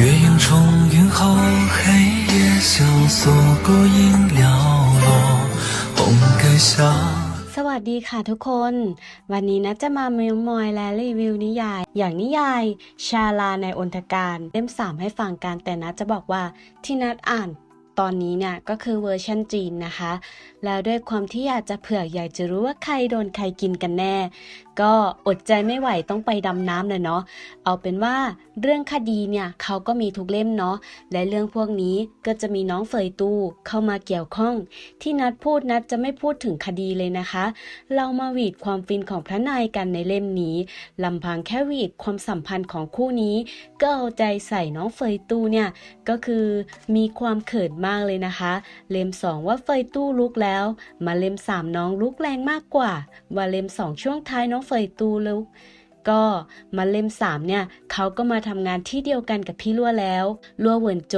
月影重云后，黑夜萧索，孤影寥落，红盖下。 สวัสดีค่ะทุกคน วันนี้นะจะมาเมลมอยและรีวิวนิยาย อย่างนิยาย ชาลาในอนทการเล่มสามให้ฟังกันแต่นะจะบอกว่าที่นัดอ่านตอนนี้เนี่ยก็คือเวอร์ชันจีนนะคะ แล้วด้วยความที่อยากจะเผื่ออยากจะรู้ว่าใครโดนใครกินกันแน่ ก็อดใจไม่ไหวต้องไปดำน้ำเลยเนาะเอาเป็นว่าเรื่องคดีเนี่ยเขาก็มีทุกเล่มเนาะและเรื่องพวกนี้ก็จะมีน้องเฟยตู้เข้ามาเกี่ยวข้อง ที่นัดพูดนัดจะไม่พูดถึงคดีเลยนะคะ เรามาหวีดความฟินของพระนายกันในเล่มนี้ลำพังแค่หวีดความสัมพันธ์ของคู่นี้ ก็เอาใจใส่น้องเฟยตู้เนี่ยก็คือมีความเขินมากเลยนะคะ เล่มสองว่าเฟยตู้ลุกแล้วมาเล่มสามน้องลุกแรงมากกว่า ว่าเล่มสองช่วงท้ายน้องเฟยตูลุกก็มาเล่มสามเนี่ยเขาก็มาทำงานที่เดียวกันกับพี่ลัวแล้วลัวเหวินโจ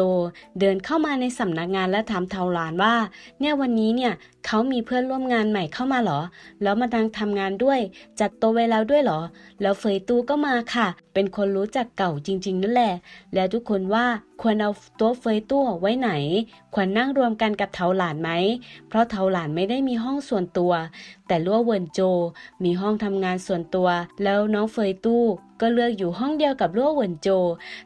เดินเข้ามาในสำนักงานและถามเทาหลานว่า เนี่ยวันนี้เนี่ย เขามีเพื่อนร่วมงานใหม่เข้ามาเหรอ แล้วมาดังทำงานด้วย จัดโต๊ะไว้แล้วด้วยเหรอ แล้วเฟยตูก็มาค่ะ เป็นคนรู้จักเก่าจริง ๆ นั่นแหละ แล้วทุกคนว่าควรเอาโต๊ะเฟยตู้ไว้ไหน ควรนั่งรวมกันกับเทาหลานไหม เพราะเทาหลานไม่ได้มีห้องส่วนตัว แต่ลัวเวินโจ มีห้องทำงานส่วนตัว แล้วน้องเฟยตู้ก็เลือกอยู่ห้องเดียวกับลัวเหวินโจ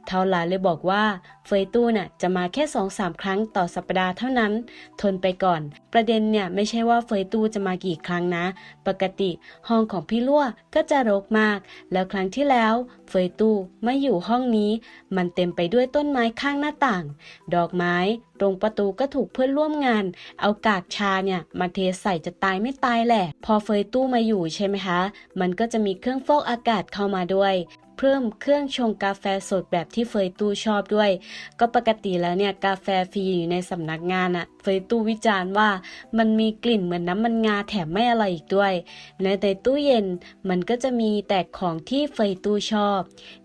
เทาหลานเลยบอกว่า เฟยตู้น่ะจะมาแค่สองสามครั้งต่อสัปดาห์เท่านั้น ทนไปก่อน ประเด็นเนี่ยไม่ใช่ว่าเฟยตู้จะมากี่ครั้งนะ ปกติห้องของพี่ลั่วก็จะรกมาก แล้วครั้งที่แล้ว เฟยตู้ไม่อยู่ห้องนี้ มันเต็มไปด้วยต้นไม้ข้างหน้าต่าง ดอกไม้ ตรงประตูก็ถูกเพื่อนร่วมงาน เอากากชาเนี่ยมาเทใส่จะตายไม่ตายแหละ พอเฟยตู้มาอยู่ใช่ไหมคะ มันก็จะมีเครื่องฟอกอากาศเข้ามาด้วย เพิ่มเครื่องชงกาแฟสดแบบที่เฟยตู้ชอบด้วย ก็ปกติแล้วเนี่ยกาแฟฟรีอยู่ในสำนักงานอะเฟยตู้วิจารณ์ว่า มันมีกลิ่นเหมือนน้ำมันงาแถมไม่อร่อยอีกด้วยและในตู้เย็นมันก็จะมีแต่ของที่เฟยตู้ชอบ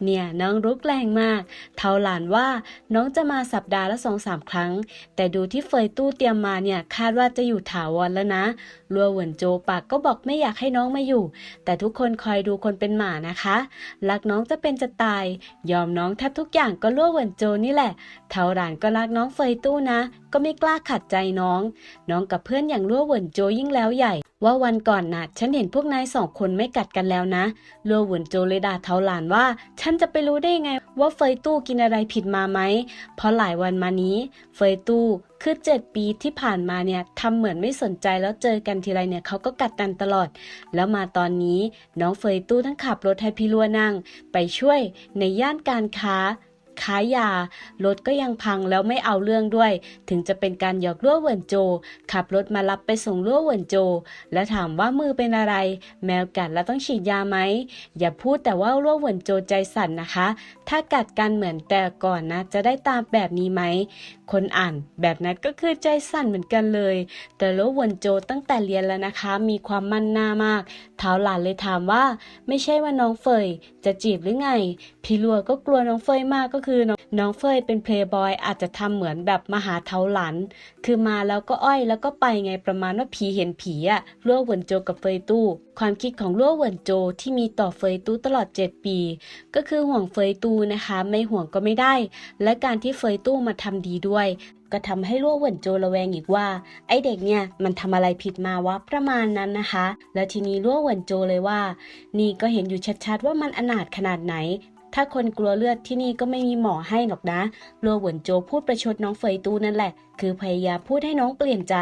เนี่ยน้องรุกแรงมาก เท่าหลานว่าน้องจะมาสัปดาห์ละสองสามครั้ง แต่ดูที่เฟยตู้เตรียมมาเนี่ยคาดว่าจะอยู่ถาวรแล้วนะ รัวเหวินโจปากก็บอกไม่อยากให้น้องมาอยู่ แต่ทุกคนคอยดูคนเป็นหมานะคะรักน้องจะเป็นจะตาย ยอมน้องแทบทุกอย่างก็ล่วเหวินโจนี่แหละ เท่าหลานก็รักน้องเฟยตู้นะ ก็ไม่กล้าขัดใจน้อง น้องกับเพื่อนอย่างล่วเหวินโจยิ่งแล้วใหญ่ ว่าวันก่อนน่ะ ฉันเห็นพวกนายสองคนไม่กัดกันแล้วนะลัวหวนโจเลยด่าเท่าหลานว่า ฉันจะไปรู้ได้ไง ว่าเฟยตู้กินอะไรผิดมาไหม เพราะหลายวันมานี้ เฟยตู้คือเจ็ดปีที่ผ่านมาเนี่ยทำเหมือนไม่สนใจแล้วเจอกันทีไรเนี่ยเขาก็กัดกันตลอด แล้วมาตอนนี้น้องเฟยตู้ทั้งขับรถให้พี่ลัวนั่ง ไปช่วยในย่านการค้า ขายยา รถก็ยังพังแล้วไม่เอาเรื่องด้วย ถึงจะเป็นการหยอกล่วเหวินโจ ขับรถมารับไปส่งล่วเหวินโจ และถามว่ามือเป็นอะไร แมวกัดแล้วต้องฉีดยาไหม อย่าพูดแต่ว่าล่วเหวินโจใจสั่นนะคะ ถ้ากัดกันเหมือนแต่ก่อนนะ จะได้ตามแบบนี้ไหม คนอ่านแบบนั้นก็คือใจสั่นเหมือนกันเลย แต่ล่วเหวินโจตั้งแต่เรียนแล้วนะคะ มีความมั่นหน้ามาก ท้าหลานเลยถามว่า ไม่ใช่ว่าน้องเฟยจะจีบหรือไง พี่ลัวก็กลัวน้องเฟยมากก็คือน้ององเฟยเป็นเพลย์บอยอาจจะทำเหมือนแบบมาหาเท้าหลานคือมาแล้วก็อ้อยแล้วก็ไปไงประมาณว่าผีเห็นผีอะล่วเหวินโจกับเฟยตู้ความคิดของล่วเหวินโจที่มีต่อเฟยตู้ตลอด 7 ปี ก็คือห่วงเฟยตู้นะคะ ไม่ห่วงก็ไม่ได้ และการที่เฟยตู้มาทำดีด้วย ก็ทำให้ล่วเหวินโจระแวงอีกว่า ไอเด็กเนี่ยมันทำอะไรผิดมาวะประมาณนั้นนะคะ แล้วทีนี้ล่วเหวินโจเลยว่า นี่ก็เห็นอยู่ชัดๆว่ามันอนาถขนาดไหนถ้าคนกลัวเลือดที่นี่ก็ไม่มีหมอให้หรอกนะลัวเหวินโจพูดประชดน้องเฟยตูนั่นแหละคือพยายามพูดให้น้องเปลี่ยนใจ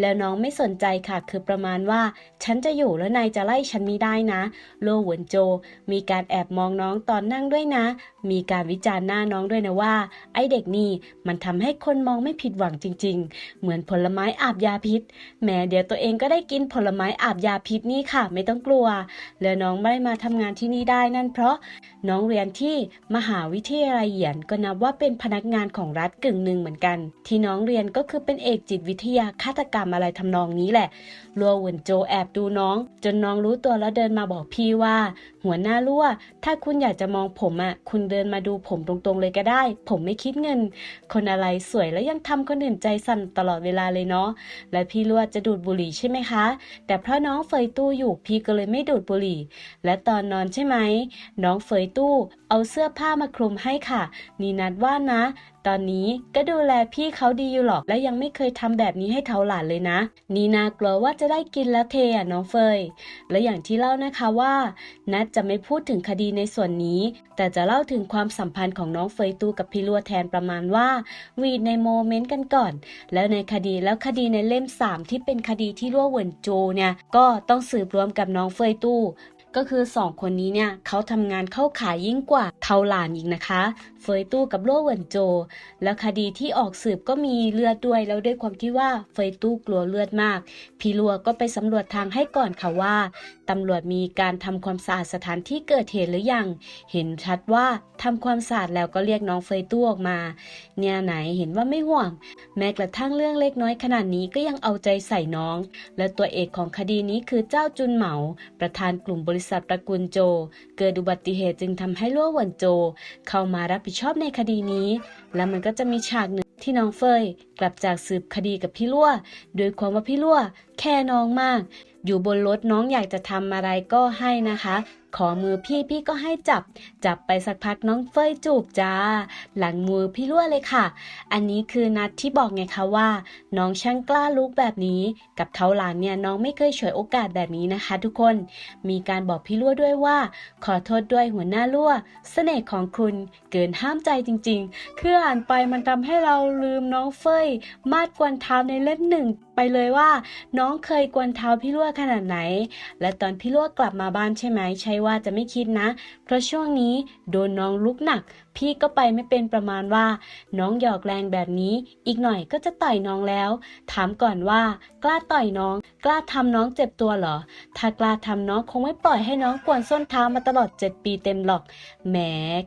แล้วน้องไม่สนใจค่ะ คือประมาณว่า ฉันจะอยู่แล้วนายจะไล่ฉันไม่ได้นะโลวเหวนโจ มีการแอบมองน้องตอนนั่งด้วยนะ มีการวิจารณ์หน้าน้องด้วยนะว่า ไอเด็กนี่มันทำให้คนมองไม่ผิดหวังจริง ๆ เหมือนผลไม้อาบยาพิษแหมเดี๋ยวตัวเองก็ได้กินผลไม้อาบยาพิษนี่ค่ะ ไม่ต้องกลัว แล้วน้องไม่มาทำงานที่นี่ได้นั่นเพราะน้องเรียนที่มหาวิทยาลัยเหยียนก็นับว่าเป็นพนักงานของรัฐกึ่งหนึ่งเหมือนกัน ที่น้องเรียนก็คือเป็นเอกจิตวิทยาฆาตกรรมอะไรทำนองนี้แหละ ลัวเหวินโจแอบดูน้อง จนน้องรู้ตัวแล้วเดินมาบอกพี่ว่า หัวหน้ารั่ว ถ้าคุณอยากจะมองผมอะ คุณเดินมาดูผมตรงๆเลยก็ได้ ผมไม่คิดเงิน คนอะไรสวยแล้วยังทำคนอื่นใจสั่นตลอดเวลาเลยเนาะ และพี่รั่วจะดูดบุหรี่ใช่ไหมคะ แต่เพราะน้องเฟยตู้อยู่พี่ก็เลยไม่ดูดบุหรี่ และตอนนอนใช่ไหม น้องเฟยตู้ เอาเสื้อผ้ามาคลุมให้ค่ะ นี่นัดว่านะ ตอนนี้ก็ดูแลพี่เขาดีอยู่หรอก และยังไม่เคยทำแบบนี้ให้เทาหลานเลยนะ นีนากลัวว่าจะได้กินแล้วเทอะน้องเฟย และอย่างที่เล่านะคะว่านัดจะไม่พูดถึงคดีในส่วนนี้ แต่จะเล่าถึงความสัมพันธ์ของน้องเฟยตูกับพี่ลัวแทนประมาณว่าวีดในโมเมนต์กันก่อน แล้วในคดีแล้วคดีในเล่ม 3 ที่เป็นคดีที่ลั่วเหวินโจเนี่ยก็ต้องสืบรวมกับน้องเฟยตู ก็คือสองคนนี้เนี่ยเขาทำงานเข้าขายยิ่งกว่าเทาหลานอีกนะคะ เฟยตู้กับโล่เหวินโจ แล้วคดีที่ออกสืบก็มีเลือดด้วยแล้วด้วยความที่ว่าเฟยตู้กลัวเลือดมาก พีลัวก็ไปสำรวจทางให้ก่อนค่ะว่าตำรวจมีการทำความสะอาดสถานที่เกิดเหตุหรือยัง เห็นชัดว่าทำความสะอาดแล้วก็เรียกน้องเฟยตู้ออกมา เนี่ยไหนเห็นว่าไม่ห่วง แม้กระทั่งเรื่องเล็กน้อยขนาดนี้ก็ยังเอาใจใส่น้อง และตัวเอกของคดีนี้คือเจ้าจุนเหมา ประธานกลุ่มบริษัทตระกูลโจ เกิดอุบัติเหตุจึงทำให้ล้ววันโจ เข้ามารับผิดชอบในคดีนี้ แล้วมันก็จะมีฉากหนึ่งที่น้องเฟยกลับจากสืบคดีกับพี่ลั่วโดยความว่าพี่ล้วแค่น้องมาก อยู่บนรถน้องอยากจะทำอะไรก็ให้นะคะ ขอมือพี่พี่ก็ให้จับ จับไปสักพักน้องเฟยจูบจ้า หลังมือพี่ลั่วเลยค่ะ อันนี้คือนัดที่บอกไงคะว่า น้องช่างกล้าลุกแบบนี้ กับเท้าหลานเนี่ยน้องไม่เคยฉวยโอกาสแบบนี้นะคะ ทุกคน มีการบอกพี่ลั่วด้วยว่า ขอโทษด้วยหัวหน้าลั่ว เสน่ห์ของคุณเกินห้ามใจจริงๆ คืออ่านไปมันทำให้เราลืมน้องเฟยมาดกวนเท้าในเล่มหนึ่งไปเลยว่า น้องเคยกวนเท้าพี่ลั่วขนาดไหน และตอนพี่ลั่วกลับมาบ้านใช่ไหมใช่ว่าจะไม่คิดนะ เพราะช่วงนี้โดนน้องลุกหนัก พี่ก็ไปไม่เป็นประมาณว่า น้องหยอกแรงแบบนี้ อีกหน่อยก็จะต่อยน้องแล้ว ถามก่อนว่า กล้าต่อยน้อง กล้าทำน้องเจ็บตัวเหรอ ถ้ากล้าทำน้องคงไม่ปล่อยให้น้องกวนส้นเท้ามาตลอด 7 ปีเต็มหรอก แหม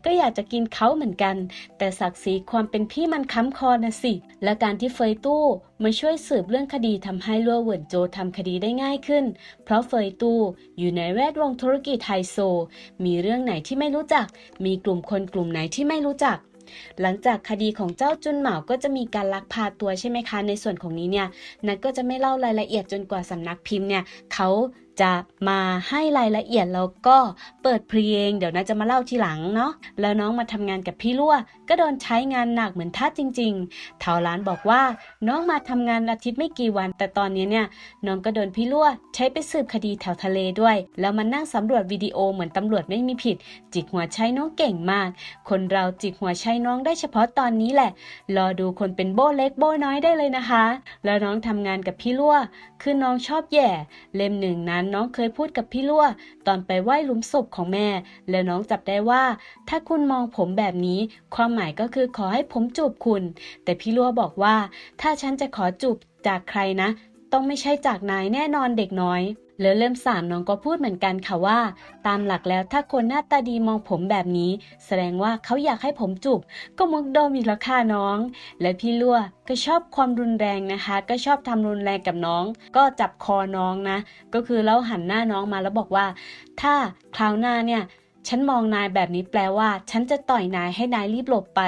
ก็อยากจะกินเขาเหมือนกัน แต่ศักดิ์ศรีความเป็นพี่มันค้ำคอนะสิ และการที่เฟยตู้มาช่วยสืบเรื่องคดีทำให้ลัวเหวินโจทำคดีได้ง่ายขึ้น เพราะเฟยตู้อยู่ในแวดวงธุรกิจไฮโซ มีเรื่องไหนที่ไม่รู้จัก มีกลุ่มคนกลุ่มไหนที่ไม่รู้จัก หลังจากคดีของเจ้าจุนเหมาก็จะมีการลักพาตัวใช่ไหมคะ ในส่วนของนี้เนี่ยนัทก็จะไม่เล่ารายละเอียดจนกว่าสำนักพิมพ์เนี่ยเขา จะมาให้รายละเอียดแล้วก็เปิดเพลงเดี๋ยวนัทจะมาเล่าทีหลังเนาะแล้วน้องมาทำงานกับพี่ลั่วก็โดนใช้งานหนักเหมือนทาจริงๆเถาล้านบอกว่าน้องมาทำงานอาทิตย์ไม่กี่วัน แต่ตอนนี้เนี่ยน้องก็โดนพี่ลั่วใช้ไปสืบคดีแถวทะเลด้วย แล้วมันนั่งสำรวจวิดีโอเหมือนตำรวจไม่มีผิด จิกหัวใช้น้องเก่งมาก คนเราจิกหัวใช้น้องได้เฉพาะตอนนี้แหละ รอดูคนเป็นโบ้เล็กโบ้น้อยได้เลยนะคะ แล้วน้องทำงานกับพี่ลั่วคือน้องชอบแย่ เล่มหนึ่งนั้นน้องเคยพูดกับพี่ลั่วตอนไปไหว้หลุมศพของแม่ และน้องจับได้ว่า ถ้าคุณมองผมแบบนี้ ความหมายก็คือขอให้ผมจูบคุณ แต่พี่ลั่วบอกว่า ถ้าฉันจะขอจูบจากใครนะ ต้องไม่ใช่จากนายแน่นอนเด็กน้อย แล้วเริ่มสามน้องก็พูดเหมือนกันค่ะว่า ตามหลักแล้วถ้าคนหน้าตาดีมองผมแบบนี้ แสดงว่าเขาอยากให้ผมจูบก็มุกโดมอีกแล้วค่ะน้อง และพี่ลั่วก็ชอบความรุนแรงนะคะ ก็ชอบทำรุนแรงกับน้อง ก็จับคอน้องนะ ก็คือแล้วหันหน้าน้องมาแล้วบอกว่า ถ้าคราวหน้าเนี่ยฉันมองนายแบบนี้แปลว่า ฉันจะต่อยนายให้นายรีบหลบไป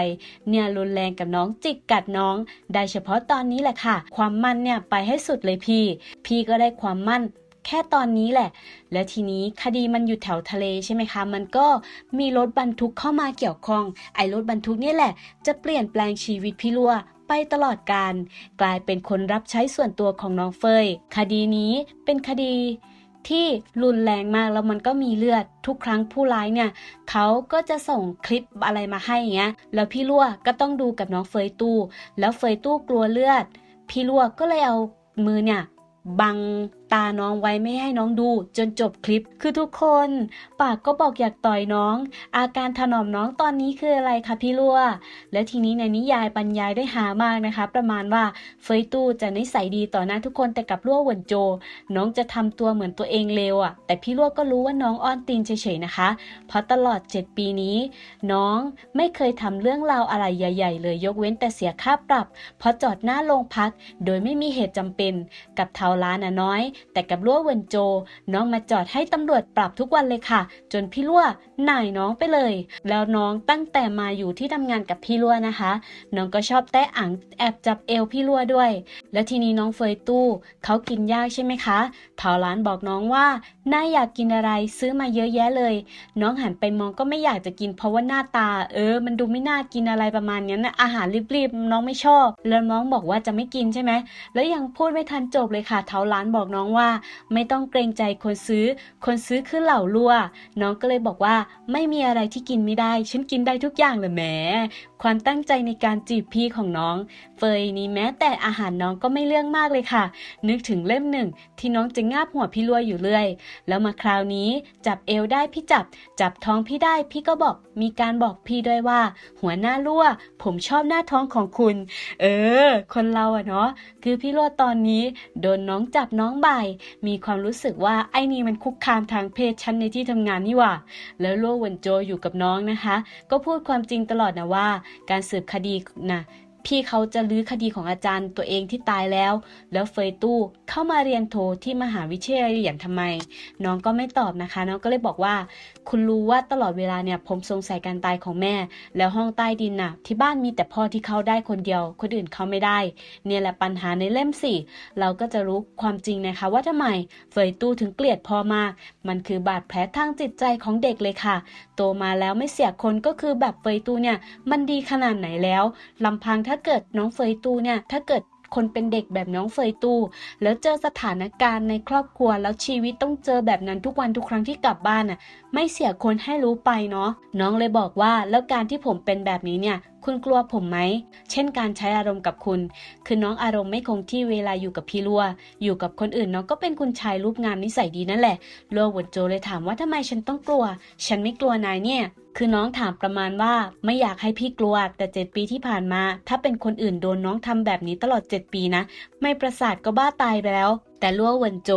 เนี่ยรุนแรงกับน้องจิกกัดน้อง ได้เฉพาะตอนนี้แหละค่ะ ความมั่นเนี่ยไปให้สุดเลยพี่ พี่ก็ได้ความมั่น แค่ตอนนี้แหละ และทีนี้คดีมันอยู่แถวทะเลใช่ไหมคะ มันก็มีรถบรรทุกเข้ามาเกี่ยวข้อง ไอ้รถบรรทุกนี่แหละ จะเปลี่ยนแปลงชีวิตพี่ลัวไปตลอดการ กลายเป็นคนรับใช้ส่วนตัวของน้องเฟย คดีนี้เป็นคดีที่รุนแรงมากแล้วมันก็มีเลือดทุกครั้งผู้ร้ายเนี่ยเขาก็จะส่งคลิปอะไรมาให้เงี้ย แล้วพี่ลั่วก็ต้องดูกับน้องเฟยตู้ แล้วเฟยตู้กลัวเลือด พี่ลั่วก็เลยเอามือเนี่ยบัง ตาน้องไว้ไม่ให้น้องดู จนจบคลิป คือทุกคน ปากก็บอกอยากต่อยน้อง อาการถนอมน้องตอนนี้คืออะไรคะพี่ลั่วและทีนี้ในนิยายบรรยายได้หามากนะคะ ประมาณว่าเฟยตู้จะนิสัยดีต่อหน้าทุกคนแต่กับลั่วหวนโจ น้องจะทำตัวเหมือนตัวเองเลวอะ่ะ แต่พี่ลั่วก็รู้ว่าน้องอ้อนตีนเฉยๆนะคะ เพราะตลอด 7 ปีนี้ น้องไม่เคยทำเรื่องราวอะไรใหญ่ๆ เลยยกเว้นแต่เสียค่าปรับ เพราะจอดหน้าโรงพัก โดยไม่มีเหตุจำเป็น กับเทาล้านน้อยแต่กับลั่วเวินโจ น้องมาจอดให้ตำรวจปรับทุกวันเลยค่ะ จนพี่ลั่วหน่ายน้องไปเลย แล้วน้องตั้งแต่มาอยู่ที่ทำงานกับพี่ลั่วนะคะ น้องก็ชอบแตะอังแอบจับเอวพี่ลั่วด้วย แล้วทีนี้น้องเฟยตู้เขากินยากใช่ไหมคะเถาล้านบอกน้องว่าน่าอยากกินอะไรซื้อมาเยอะแยะเลย น้องหันไปมองก็ไม่อยากจะกิน เพราะว่าหน้าตา เออ มันดูไม่น่ากินอะไรประมาณนี้นะอาหารรีบๆน้องไม่ชอบ แล้วน้องบอกว่าจะไม่กินใช่ไหมแล้วยังพูดไม่ทันจบเลยค่ะเถาล้านบอกน้องว่า ไม่ต้องเกรงใจคนซื้อ คนซื้อคือเหล่าลัวน้องก็เลยบอกว่าไม่มีอะไรที่กินไม่ได้ ฉันกินได้ทุกอย่างเลยแหม ความตั้งใจในการจีบพี่ของน้อง เฟยนี้แม้แต่อาหารน้องก็ไม่เรื่องมากเลยค่ะ นึกถึงเล่มหนึ่ง ที่น้องจะงาบหัวพี่ลัวอยู่เรื่อย แล้วมาคราวนี้จับเอวได้พี่จับ จับท้องพี่ได้พี่ก็บอก มีการบอกพี่ด้วยว่า หัวหน้าลั่วผมชอบหน้าท้องของคุณ เออ คนเราอะเนาะคือพี่ลัวตอนนี้โดนน้องจับน้องบ่าย มีความรู้สึกว่าไอ้นี่มันคุกคามทางเพศฉันในที่ทำงานนี่หว่า แล้วลั่ววินโจอยู่กับน้องนะคะ ก็พูดความจริงตลอดนะว่าการสืบคดีนะ พี่เขาจะลื้อคดีของอาจารย์ตัวเองที่ตายแล้ว แล้วเฟยตู้เข้ามาเรียนโทที่มหาวิทยาลัยเหรียญทำไม น้องก็ไม่ตอบนะคะ น้องก็เลยบอกว่า คุณรู้ว่าตลอดเวลาเนี่ยผมสงสัยการตายของแม่ แล้วห้องใต้ดินน่ะ ที่บ้านมีแต่พ่อที่เข้าได้คนเดียว คนอื่นเข้าไม่ได้ เนี่ยแหละปัญหาในเล่มสี่เราก็จะรู้ความจริงนะคะ ว่าทำไมเฟยตู้ถึงเกลียดพ่อมาก มันคือบาดแผลทางจิตใจของเด็กเลยค่ะ โตมาแล้วไม่เสียคนก็คือแบบเฟยตู้เนี่ยมันดีขนาดไหนแล้วลำพังถ้าาเกิดน้องเฟยตูเนี่ยถ้าเกิดคนเป็นเด็กแบบน้องเฟยตู แล้วเจอสถานการณ์ในครอบครัวแล้วชีวิตต้องเจอแบบนั้นทุกวันทุกครั้งที่กลับบ้านน่ะ ไม่เสียคนให้รู้ไปเนาะน้องเลยบอกว่าแล้วการที่ผมเป็นแบบนี้เนี่ย คุณกลัวผมไหม เช่นการใช้อารมณ์กับคุณ คือน้องอารมณ์ไม่คงที่เวลาอยู่กับพี่ลัว อยู่กับคนอื่นน้องก็เป็นคุณชายรูปงามนิสัยดีนั่นแหละโลวหวนโจเลยถามว่าทำไมฉันต้องกลัว ฉันไม่กลัวนายเนี่ยคือน้องถามประมาณว่าไม่อยากให้พี่กลัว แต่เจ็ดปีที่ผ่านมา ถ้าเป็นคนอื่นโดนน้องทำแบบนี้ตลอดเจ็ดปีนะ ไม่ประสาทก็บ้าตายไปแล้ว แต่ลัวเวนโจ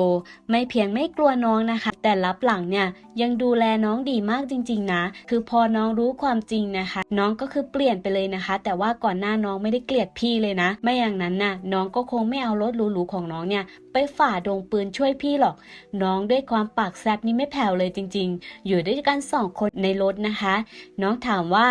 ไม่เพียงไม่กลัวน้องนะคะ แต่รับหลังเนี่ยยังดูแลน้องดีมากจริง ๆ นะ คือพอน้องรู้ความจริงนะคะ น้องก็คือเปลี่ยนไปเลยนะคะ แต่ว่าก่อนหน้าน้องไม่ได้เกลียดพี่เลยนะ ไม่อย่างนั้นน่ะน้องก็คงไม่เอารถหรูๆของน้องเนี่ยไปฝ่าดงปืนช่วยพี่หรอก น้องด้วยความปากแซบนี่ไม่แผ่วเลยจริง ๆ อยู่ด้วยกันสองคนในรถนะคะ น้องถามว่า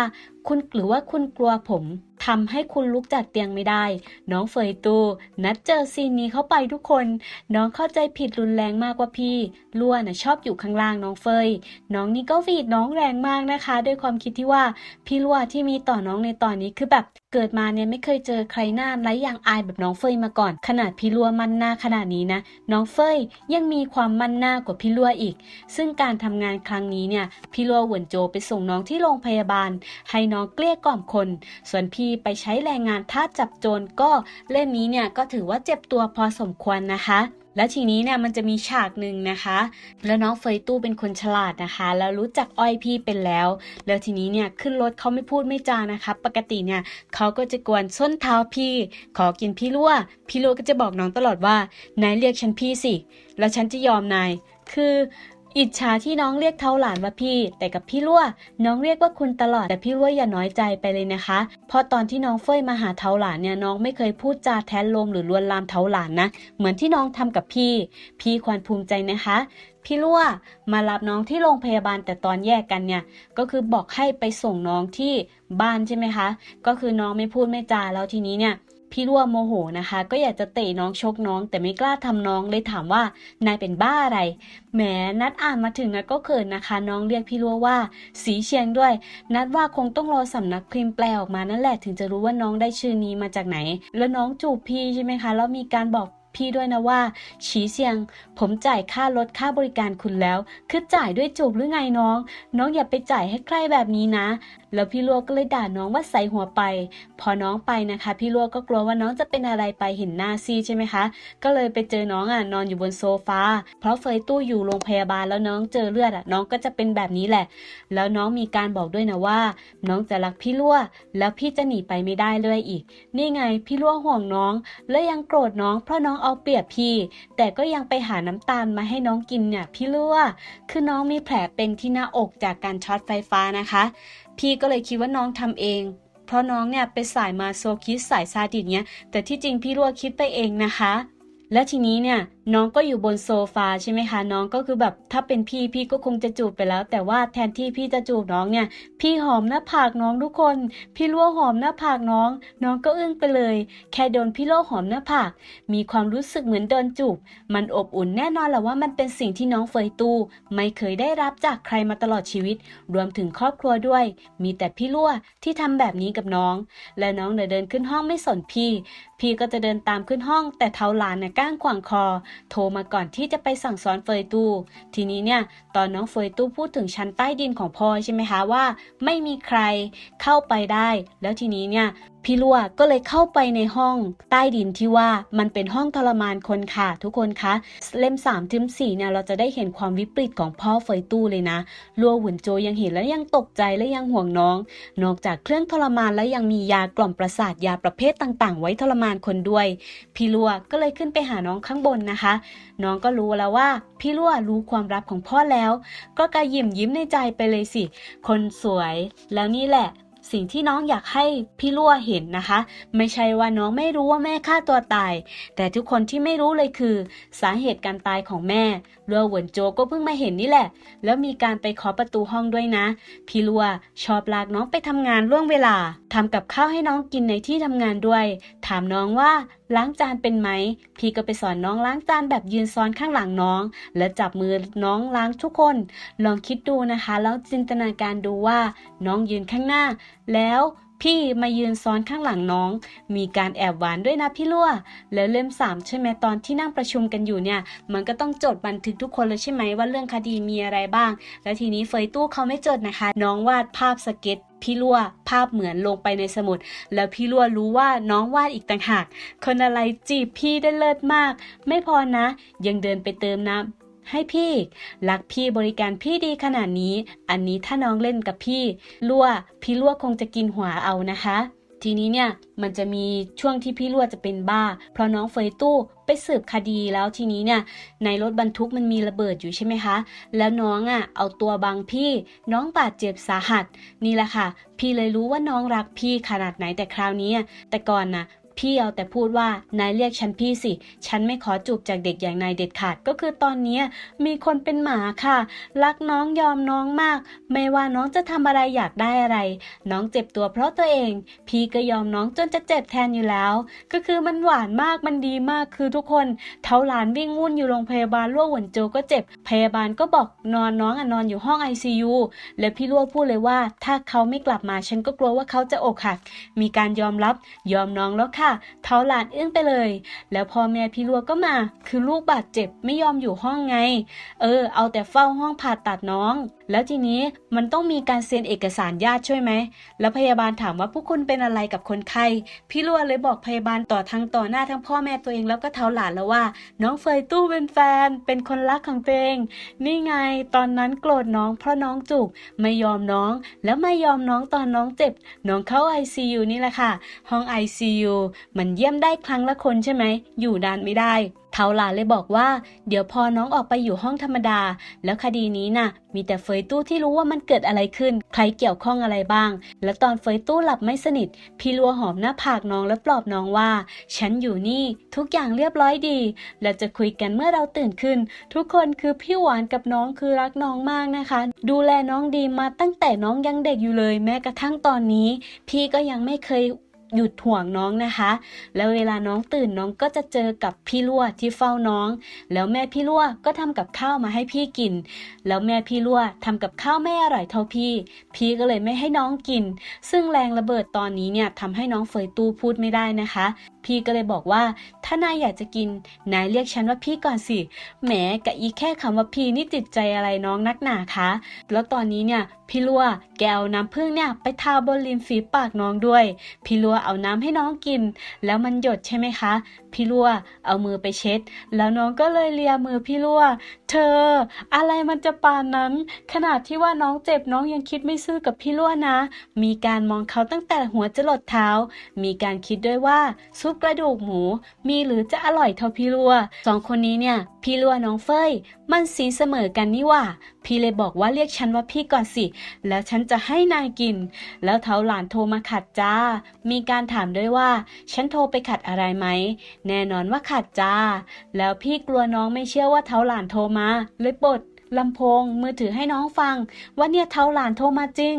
คุณหรือว่าคุณกลัวผม ทำให้คุณลุกจากเตียงไม่ได้ น้องเฟยตู นัดเจอซีนนี้เข้าไปทุกคน น้องเข้าใจผิดรุนแรงมากกว่าพี่ล้วนน่ะชอบอยู่ข้างล่างน้องเฟย น้องนี่ก็วีดน้องแรงมากนะคะ ด้วยความคิดที่ว่าพี่ล้วนที่มีต่อน้องในตอนนี้คือแบบเกิดมาเนี่ยไม่เคยเจอใครหน้าไร้อย่างอายแบบน้องเฟยมาก่อน ขนาดพี่ล้วนมันหน้าขนาดนี้นะ น้องเฟยยังมีความมันหน้ากว่าพี่ล้วนอีก ซึ่งการทำงานครั้งนี้เนี่ยพี่ล้วนเหวนโจไปส่งน้องที่โรงพยาบาล ให้น้องเกลี้ยกล่อมคน ส่วนพี่ไปใช้แรงงานท่าจับโจรก็เล่มนี้เนี่ยก็ถือว่าเจ็บตัวพอสมควรนะคะ และทีนี้เนี่ยมันจะมีฉากหนึ่งนะคะ แล้วน้องเฟยตู้เป็นคนฉลาดนะคะ แล้วรู้จักอ้อยพี่เป็นแล้ว แล้วทีนี้เนี่ยขึ้นรถเขาไม่พูดไม่จานะคะ ปกติเนี่ยเขาก็จะกวนส้นเท้าพี่ ขอกินพี่ลั่วพี่ลั่วก็จะบอกน้องตลอดว่านายเรียกฉันพี่สิ แล้วฉันจะยอมนายคือ อิจฉาที่น้องเรียกเท้าหลานว่าพี่ แต่กับพี่ลั่วน้องเรียกว่าคุณตลอดแต่พี่ลั่วอย่าน้อยใจไปเลยนะคะ เพราะตอนที่น้องเฟยมาหาเท้าหลานเนี่ยน้องไม่เคยพูดจาแทนลมหรือลวนลามเท้าหลานนะ เหมือนที่น้องทำกับพี่ พี่ควรภูมิใจนะคะ พี่ลั่วมารับน้องที่โรงพยาบาลแต่ตอนแยกกันเนี่ย ก็คือบอกให้ไปส่งน้องที่บ้านใช่ไหมคะ ก็คือน้องไม่พูดไม่จาแล้วทีนี้เนี่ย พี่รั่วโมโหนะคะ ก็อยากจะเตะน้องชกน้อง แต่ไม่กล้าทำน้องเลยถามว่านายเป็นบ้าอะไรแหมนัดอ่านมาถึงนัดก็เขินนะคะ น้องเรียกพี่รั่วว่า สีเชียงด้วย นัดว่าคงต้องรอสำนักพิมพ์แปลออกมานั่นแหละถึงจะรู้ว่าน้องได้ชื่อนี้มาจากไหน แล้วน้องจูบพี่ใช่ไหมคะแล้วมีการบอกพี่ด้วยนะว่าฉีเซียง ผมจ่ายค่ารถค่าบริการคุณแล้ว คือจ่ายด้วยจูบหรือไงน้อง น้องอย่าไปจ่ายให้ใครแบบนี้นะ แล้วพี่ลัวก็เลยด่าน้องว่าใส่หัวไป พอน้องไปนะคะ พี่ลัวก็กลัวว่าน้องจะเป็นอะไรไปเห็นหน้าซีใช่ไหมคะ ก็เลยไปเจอน้องอะนอนอยู่บนโซฟา เพราะเฟยตู้อยู่โรงพยาบาลแล้วน้องเจอเลือดอะน้องก็จะเป็นแบบนี้แหละ แล้วน้องมีการบอกด้วยนะว่า น้องจะรักพี่ลัวแล้วพี่จะหนีไปไม่ได้เลยอีก นี่ไงพี่ลัวห่วงน้อง และยังโกรธน้อง เพราะน้องเอาเปรียบพี่ แต่ก็ยังไปหาน้ำตาลมาให้น้องกินเนี่ยพี่ลัวคือน้องมีแผลเป็นที่หน้าอกจากการช็อตไฟฟ้านะคะ พี่ก็เลยคิดว่าน้องทำเอง เพราะน้องเนี่ยเป็นสายมาโซคิสสายซาดิสเนี่ยแต่ที่จริงพี่รั่วคิดไปเองนะคะ และทีนี้เนี่ยน้องก็อยู่บนโซฟาใช่ไหมคะ น้องก็คือแบบถ้าเป็นพี่พี่ก็คงจะจูบไปแล้ว แต่ว่าแทนที่พี่จะจูบน้องเนี่ย พี่หอมหน้าผากน้องทุกคน พี่ลั่วหอมหน้าผากน้อง น้องก็อึ้งไปเลย แค่โดนพี่โลหอมหน้าผาก มีความรู้สึกเหมือนโดนจูบ มันอบอุ่นแน่นอนแหละว่ามันเป็นสิ่งที่น้องเฟยตู ไม่เคยได้รับจากใครมาตลอดชีวิต รวมถึงครอบครัวด้วย มีแต่พี่ลั่วที่ทำแบบนี้กับน้อง และน้องเนี่ยเดินขึ้นห้องไม่สนพี่ พี่ก็จะเดินตามขึ้นห้อง แต่เท้าหลานเนี่ยก้างขวางคอโทรมาก่อนที่จะไปสั่งสอนเฟยตู้ทีนี้เนี่ยตอนน้องเฟยตู้พูดถึงชั้นใต้ดินของพ่อใช่ไหมคะว่า ไม่มีใครเข้าไปได้ แล้วทีนี้เนี่ย พี่ลัวก็เลยเข้าไปในห้องใต้ดินที่ว่ามันเป็นห้องทรมานคนค่ะ ทุกคนคะเล่ม3ามถึงสเนี่ยเราจะได้เห็นความวิปริตของพ่อเฟยตู้เลยนะลัวหวุนโจยังเห็นและยังตกใจและยังห่วงน้อง นอกจากเครื่องทรมานแล้วยังมียากล่อมประสาทยาประเภทต่างๆ ไว้ทรมานคนด้วย พี่ลัวก็เลยขึ้นไปหาน้องข้างบนนะคะ น้องก็รู้แล้วว่า พี่ลัวรู้ความลับของพ่อแล้ว ก็กระยิมยิ้มในใจไปเลยสิ คนสวย แล้วนี่แหละ สิ่งที่น้องอยากให้พี่ลั่วเห็นนะคะ ไม่ใช่ว่าน้องไม่รู้ว่าแม่ฆ่าตัวตาย แต่ทุกคนที่ไม่รู้เลยคือ สาเหตุการตายของแม่ลัวเหวินโจก็เพิ่งมาเห็นนี่แหละ แล้วมีการไปขอประตูห้องด้วยนะ พี่ลัวชอบลากน้องไปทำงานล่วงเวลาทำกับข้าวให้น้องกินในที่ทำงานด้วย ถามน้องว่าล้างจานเป็นไหม พี่ก็ไปสอนน้องล้างจานแบบยืนซ้อนข้างหลังน้อง และจับมือน้องล้างทุกคน ลองคิดดูนะคะ แล้วจินตนาการดูว่าน้องยืนข้างหน้า แล้ว พี่มายืนซ้อนข้างหลังน้อง มีการแอบหวานด้วยนะพี่ลั่ว แล้วเล่มสามใช่ไหมตอนที่นั่งประชุมกันอยู่เนี่ย มันก็ต้องจดบันทึกทุกคนเลยใช่ไหมว่าเรื่องคดีมีอะไรบ้าง แล้วทีนี้เฟยตู้เขาไม่จดนะคะ น้องวาดภาพสเก็ตพี่ลั่วภาพเหมือนลงไปในสมุด แล้วพี่ลั่วรู้ว่าน้องวาดอีกต่างหาก คนอะไรจีบพี่ได้เลิศมาก ไม่พอนะ ยังเดินไปเติมน้ำ ให้พี่ รักพี่บริการพี่ดีขนาดนี้ อันนี้ถ้าน้องเล่นกับพี่ลั่วพี่ลั่วคงจะกินหัวเอานะคะ ทีนี้เนี่ยมันจะมีช่วงที่พี่ลั่วจะเป็นบ้า เพราะน้องเฟยตู้ไปสืบคดีแล้วทีนี้เนี่ยในรถบรรทุกมันมีระเบิดอยู่ใช่ไหมคะ แล้วน้องอะเอาตัวบังพี่ น้องบาดเจ็บสาหัส นี่แหละค่ะ พี่เลยรู้ว่าน้องรักพี่ขนาดไหนแต่คราวนี้แต่ก่อนน่ะ พี่เอาแต่พูดว่านายเรียกฉันพี่สิ ฉันไม่ขอจูบจากเด็กอย่างนายเด็ดขาดก็คือตอนนี้มีคนเป็นหมาค่ะ รักน้องยอมน้องมาก ไม่ว่าน้องจะทำอะไรอยากได้อะไร น้องเจ็บตัวเพราะตัวเอง พี่ก็ยอมน้องจนจะเจ็บแทนอยู่แล้ว ก็คือมันหวานมากมันดีมากคือทุกคนเท้าหลานวิ่งวุ่นอยู่โรงพยาบาลล่วหวนโจก็เจ็บ พยาบาลก็บอกนอนน้องอะนอนอยู่ห้อง ICU และพี่ล่วพูดเลยว่า ถ้าเขาไม่กลับมาฉันก็กลัวว่าเขาจะอกหัก มีการยอมรับยอมน้องแล้วค่ะเท้าหลานอึ้งไปเลย แล้วพ่อแม่พี่ลัวก็มา คือลูกบาดเจ็บไม่ยอมอยู่ห้องไง เออ เอาแต่เฝ้าห้องผ่าตัดน้อง แล้วทีนี้มันต้องมีการเซ็นเอกสารญาติช่วยไหม แล้วพยาบาลถามว่าพวกคุณเป็นอะไรกับคนไข้ พี่ลัวเลยบอกพยาบาลต่อทั้งต่อหน้าทั้งพ่อแม่ตัวเองแล้วก็เท้าหลานแล้วว่า น้องเฟยตู้เป็นแฟน เป็นคนรักของตัวเอง นี่ไง ตอนนั้นโกรธน้อง เพราะน้องจูบไม่ยอมน้อง แล้วไม่ยอมน้องตอนน้องเจ็บ น้องเข้า ICU นี่แหละค่ะ ห้อง ICU มันเยี่ยมได้ครั้งละคนใช่ไหม อยู่นานไม่ได้ เทาหลาเลยบอกว่า เดี๋ยวพอน้องออกไปอยู่ห้องธรรมดา แล้วคดีนี้น่ะ มีแต่เฟยตู้ที่รู้ว่ามันเกิดอะไรขึ้น ใครเกี่ยวข้องอะไรบ้าง แล้วตอนเฟยตู้หลับไม่สนิท พี่ลัวหอมหน้าผากน้องและปลอบน้องว่า ฉันอยู่นี่ทุกอย่างเรียบร้อยดีและจะคุยกันเมื่อเราตื่นขึ้น ทุกคนคือพี่หวานกับน้องคือรักน้องมากนะคะ ดูแลน้องดีมาตั้งแต่น้องยังเด็กอยู่เลย แม้กระทั่งตอนนี้ พี่ก็ยังไม่เคย หยุดห่วงน้องนะคะ แล้วเวลาน้องตื่นน้องก็จะเจอกับพี่ลั่วที่เฝ้าน้อง แล้วแม่พี่ลั่วก็ทำกับข้าวมาให้พี่กิน แล้วแม่พี่ลั่วทำกับข้าวไม่อร่อยเท่าพี่ พี่ก็เลยไม่ให้น้องกิน ซึ่งแรงระเบิดตอนนี้เนี่ยทำให้น้องเฟยตู้พูดไม่ได้นะคะ พี่ก็เลยบอกว่า ถ้านายอยากจะกิน นายเรียกฉันว่าพี่ก่อนสิ แหมกะอีแค่คำว่าพี่นี่ติดใจอะไรน้องนักหนาคะ แล้วตอนนี้เนี่ยพี่ลัวแกเอาน้ำผึ้งเนี่ยไปทาบนริมฝีปากน้องด้วย พี่ลัวเอาน้ำให้น้องกิน แล้วมันหยดใช่ไหมคะ พี่ลัวเอามือไปเช็ด แล้วน้องก็เลยเลียมือพี่ลัวเธอ อะไรมันจะปานนั้น ขนาดที่ว่าน้องเจ็บน้องยังคิดไม่ซื่อกับพี่ลัวนะ มีการมองเขาตั้งแต่หัวจรดเท้า มีการคิดด้วยว่าซุปกระดูกหมู มีหรือจะอร่อยเท่าพี่ลัวสองคนนี้เนี่ย พี่ลัวน้องเฟยมันสีเสมอกันนี่ว่า พี่เลยบอกว่าเรียกฉันว่าพี่ก่อนสิ แล้วฉันจะให้นายกิน แล้วเท้าหลานโทรมาขัดจ้า มีการถามด้วยว่า ฉันโทรไปขัดอะไรไหม แน่นอนว่าขัดจ้า แล้วพี่กลัวน้องไม่เชื่อว่าเท้าหลานโทรมา เลยปลด ลำโพงมือถือให้น้องฟัง ว่าเนี่ยเท้าหลานโทรมาจริง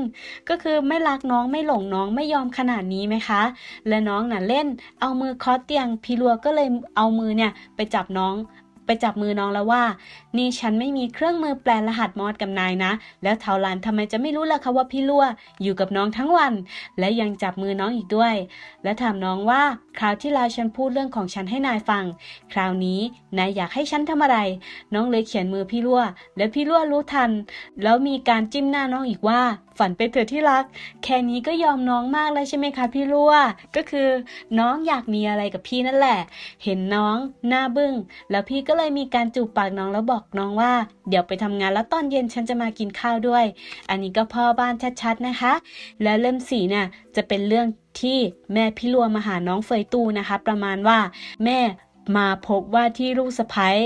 ก็คือไม่รักน้องไม่หลงน้องไม่ยอมขนาดนี้ไหมคะ และน้องน่ะเล่น เอามือเคาะเตียง พี่ลัวก็เลยเอามือเนี่ยไปจับน้อง ไปจับมือน้องแล้วว่า นี่ฉันไม่มีเครื่องมือแปลรหัสมอดกับนายนะ แล้วเทาลานทำไมจะไม่รู้ล่ะคะว่าพี่ลัวอยู่กับน้องทั้งวัน และยังจับมือน้องอีกด้วย และถามน้องว่าคราวที่แล้วฉันพูดเรื่องของฉันให้นายฟัง คราวนี้นายอยากให้ฉันทำอะไร น้องเลยเขียนมือพี่ลัวและพี่ลัวรู้ทัน แล้วมีการจิ้มหน้าน้องอีกว่า ฝันไปเถอะที่รัก แค่นี้ก็ยอมน้องมากแล้วใช่ไหมคะพี่ลัวก็คือน้องอยากมีอะไรกับพี่นั่นแหละ เห็นน้องหน้าบึ้งแล้วพี่ก็เลยมีการจูบปากน้องแล้วบอกน้องว่า เดี๋ยวไปทำงานแล้วตอนเย็นฉันจะมากินข้าวด้วย อันนี้ก็พ่อบ้านชัดๆนะคะ แล้วเล่มสีเนี่ยจะเป็นเรื่องที่แม่พี่ลัวมาหาน้องเฟยตูนะคะ ประมาณว่าแม่มาพบว่าที่ลูกสะพ้ย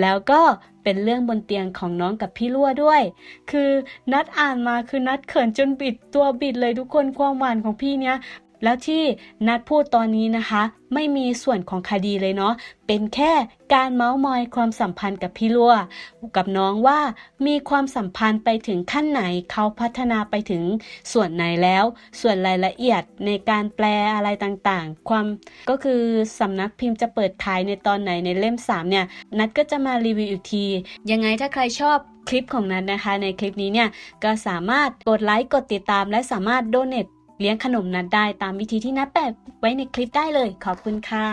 แล้วก็เป็นเรื่องบนเตียงของน้องกับพี่ลั่วด้วย คือนัดอ่านมาคือนัดเขินจนบิดตัวบิดเลยทุกคนความหวานของพี่เนี้ย แล้วที่นัดพูดตอนนี้นะคะ ไม่มีส่วนของคดีเลยเนาะเป็นแค่การเมาส์มอยความสัมพันธ์กับพี่ลัวกับน้องว่ามีความสัมพันธ์ไปถึงขั้นไหนเขาพัฒนาไปถึงส่วนไหนแล้ว ส่วนรายละเอียดในการแปลอะไรต่างๆ ความก็คือสำนักพิมพ์จะเปิดขายในตอนไหนในเล่ม 3 เนี่ย นัดก็จะมารีวิวอีกที ยังไงถ้าใครชอบคลิปของนัดนะคะ ในคลิปนี้เนี่ยก็สามารถกดไลค์กดติดตามและสามารถโดเน t เลี้ยงขนมนัดได้ตามวิธีที่นัดแปะไว้ในคลิปได้เลย ขอบคุณค่ะ